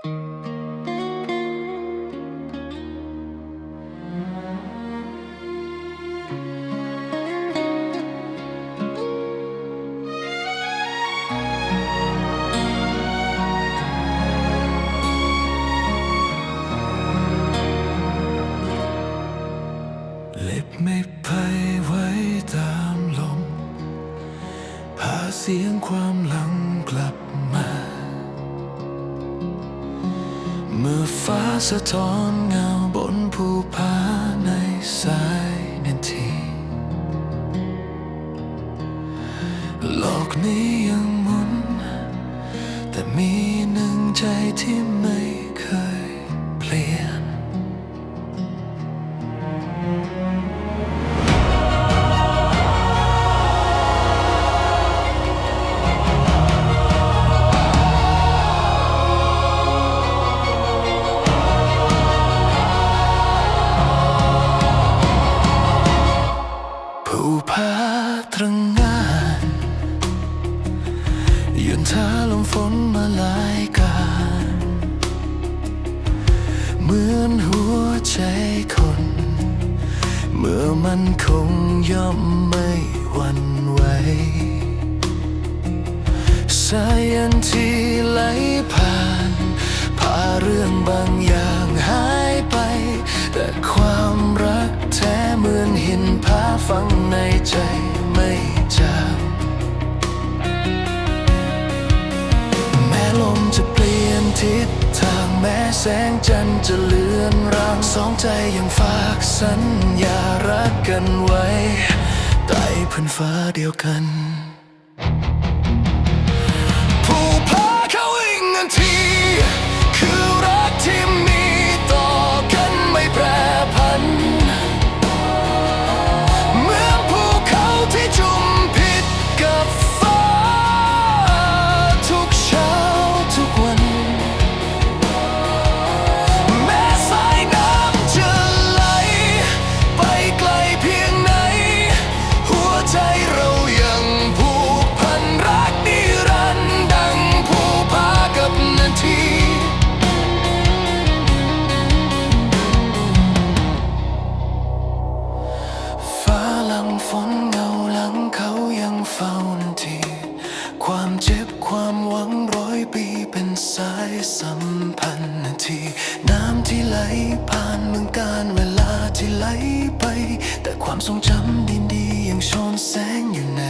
เล็บไม่ไปไว้ตามลมพาเสียงความ สะท้อนเงาบนภูผาในสายนาที โลกนี้ยังหมุน แต่มีหนึ่งใจที่ ผู้พาตรงงานยืนท่าลมฝนมาหลายการเหมือนหัวใจคน เมื่อมันคงย่อมไม่หวั่นไหวสายันที่ไหลผ่านพาเรื่องบางอย่าง ฝังในใจไม่จางแม้ลมจะเปลี่ยนทิศทางแม้แสงจันทร์จะเลือนรางสองใจยังฝากสัญญารักกันไว้ใต้พื้นฟ้าเดียวกัน สัมพันธ์นาที น้ำที่ไหลผ่านเมืองการเวลาที่ไหลไป แต่ความทรงจำดีๆยังชนแสงอยู่ใน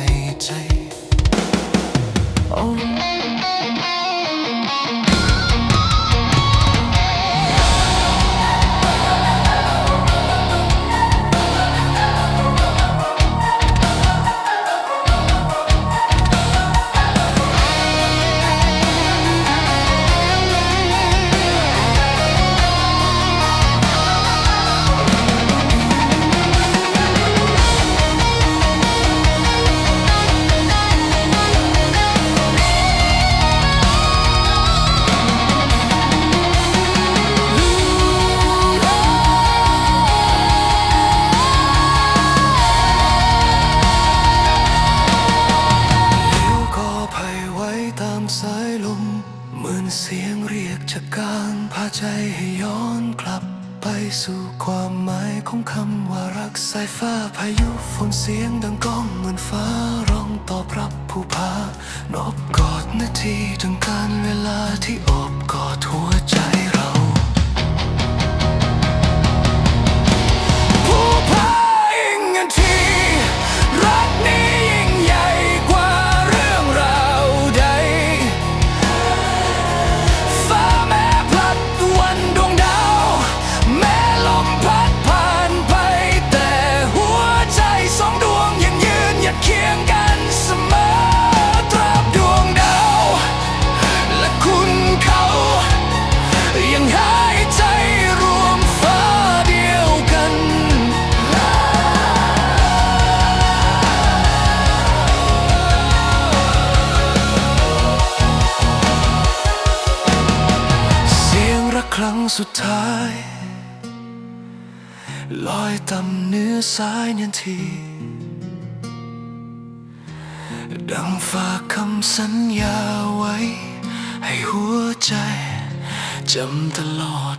เหมือนเสียงเรียกจากกลางพาใจให้ย้อนกลับไปสู่ความหมายของคำว่ารักสายฟ้าพายุฝนเสียงดังก้องเหมือนฟ้าร้องตอบรับผู้พานอบกอดนาทีถึงการเวลาที่โอบ สุดท้าย ลอยต่ำเนื้อสายนาที ดังฝากคำสัญญาไว้ ให้หัวใจจำตลอด